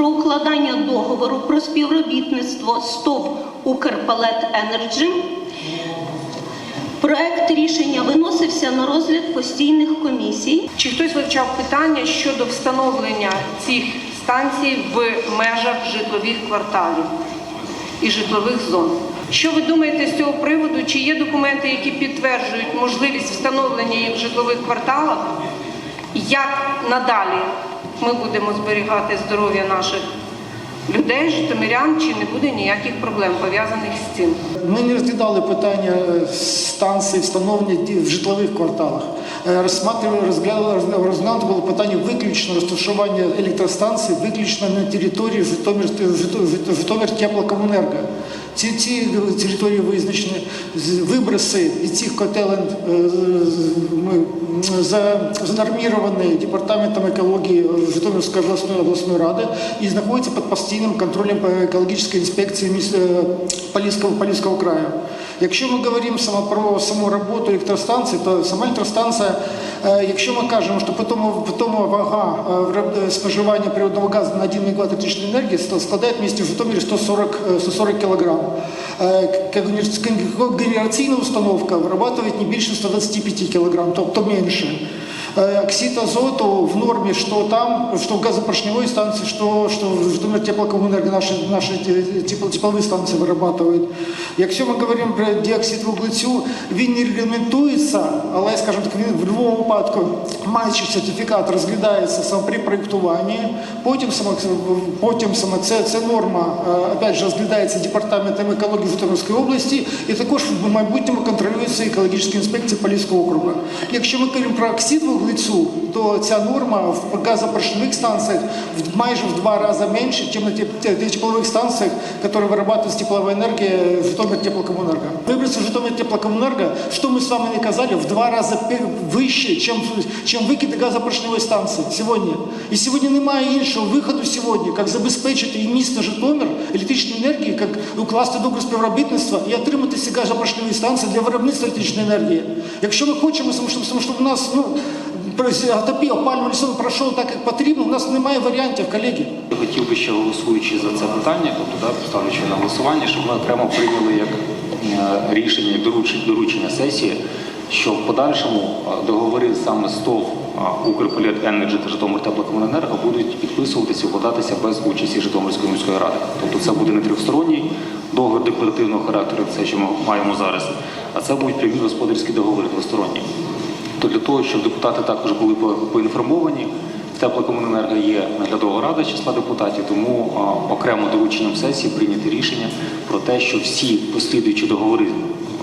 про укладання договору про співробітництво з ТОВ Укрпалет Енерджі. Проект рішення виносився на розгляд постійних комісій. Чи хтось вивчав питання щодо встановлення цих станцій в межах житлових кварталів і житлових зон? Що ви думаєте з цього приводу? Чи є документи, які підтверджують можливість встановлення їх в житлових кварталах? Як надалі ми будемо зберігати здоров'я наших людей, житомирян, чи не буде ніяких проблем пов'язаних з цим? Ми не розглядали питання е, станцій встановлення в житлових кварталах. Е, розглянуто було питання виключно розташування електростанцій виключно на території Житомир, Жито- Жито- Житомир теплокомунерго. Ці, ці території визначені, виброси від цих котелень занорміровані департаментом екології Житомирської обласної обласної ради і знаходяться під постійним контролем екологічної інспекції е, Поліського, Поліського краю. Якщо ми говоримо про саму роботу електростанції, то сама електростанція, е, якщо ми кажемо, що по тому, вага е, споживання природного газу на 1 мегаватт електричної енергії складає в місті Житомирі 140, е, 140 кілограм. Е, Когенераційна установка вирабатывает не більше 125 кг, тобто менше. Э, Оксид азоту в норме, что там, что в газопоршневой станции, что, что в Житомир теплокомунерго наши, наши те- тепло, тепловые станции вырабатывают. Якщо ми говоримо про діоксид вуглецю, він не регламентується, але, скажімо так, він в будь-якому випадку маючи сертифікат розглядається саме при проєктуванні, потім саме, потім саме це, це норма, е, опять же, розглядається департаментом екології Житомирської області і також в майбутньому контролюється екологічна інспекція Поліського округу. Якщо ми кажемо про оксид вуглецю, то ця норма в газопоршневих станціях в- майже в два рази менше, ніж на теп- те- теплових станціях, які вырабатываются тепловая энергия Житомир теплокоммунерго. Выбросы Житомир теплокоммунерго, что мы с вами не казали, в два рази пе- вище, чем, чем викиди газопоршневої станції сьогодні. І сьогодні немає іншого виходу сьогодні, як забезпечити і місто Житомир електричної енергії, як укласти договір співробітництва і отримати ці газопоршневі станції для виробництва електричної енергії. Якщо ми хочемо, щоб, щоб, щоб у нас ну, отопі, опалювальний сезон пройшов так, як потрібно, у нас немає варіантів, колеги. Я хотів би ще голосуючи за це питання, тобто да, ставлячи на голосування, щоб ми окремо прийняли як е, рішення, доручення, сесії, що в подальшому е, договори саме з ТОВ е, Укрполіт Енерджі та Житомир Теплокомуненерго будуть підписуватися і укладатися без участі Житомирської міської ради. Тобто це буде не трьохсторонній договір декларативного характеру, це що ми маємо зараз, а це будуть прямі господарські договори двосторонні. То для того, щоб депутати також були поінформовані, в теплокомуненерго є наглядова рада числа депутатів, тому окремо дорученням сесії прийняти рішення про те, що всі послідуючі договори,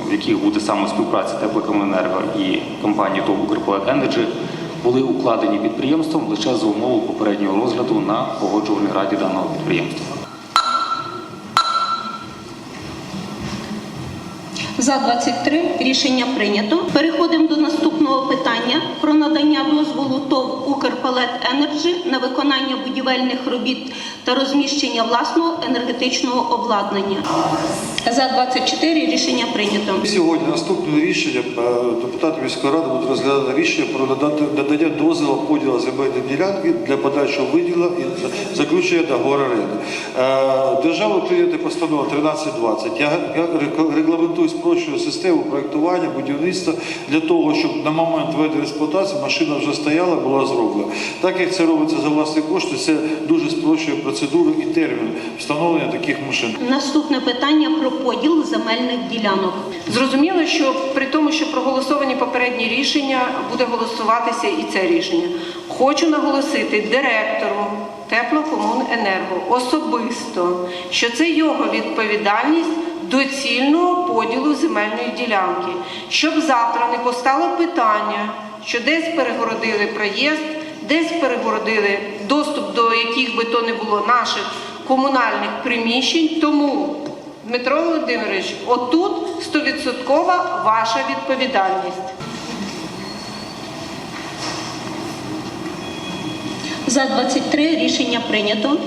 в яких буде саме співпраця теплокомуненерго і компанії ТОВ «Укрполет Енерджі», були укладені підприємством лише за умови попереднього розгляду на погоджувальній раді даного підприємства. За 23 рішення прийнято. Переходимо до наступного питання про надання дозволу ТОВ Укрпалет Енерджі на виконання будівельних робіт та розміщення власного енергетичного обладнання. За 24 рішення прийнято. Сьогодні наступне рішення е, депутати міської ради будуть розглядати рішення про надання дозволу поділу земельної ділянки для подальшого виділу і заключення договору оренди. Е, Держава прийняти постанову 1320. Я я рек- спрощую систему проєктування, будівництва для того, щоб на момент введення експлуатації машина вже стояла, була зроблена. Так як це робиться за власні кошти, це дуже спрощує процедуру і термін встановлення таких машин. Наступне питання про поділ земельних ділянок. Зрозуміло, що при тому, що проголосовані попередні рішення, буде голосуватися і це рішення. Хочу наголосити директору Теплокомуненерго особисто, що це його відповідальність доцільного поділу земельної ділянки, щоб завтра не постало питання, що десь перегородили проїзд, десь перегородили доступ до яких би то не було наших комунальних приміщень. Тому Дмитро Володимирович, отут стовідсоткова ваша відповідальність. За 23 рішення прийнято.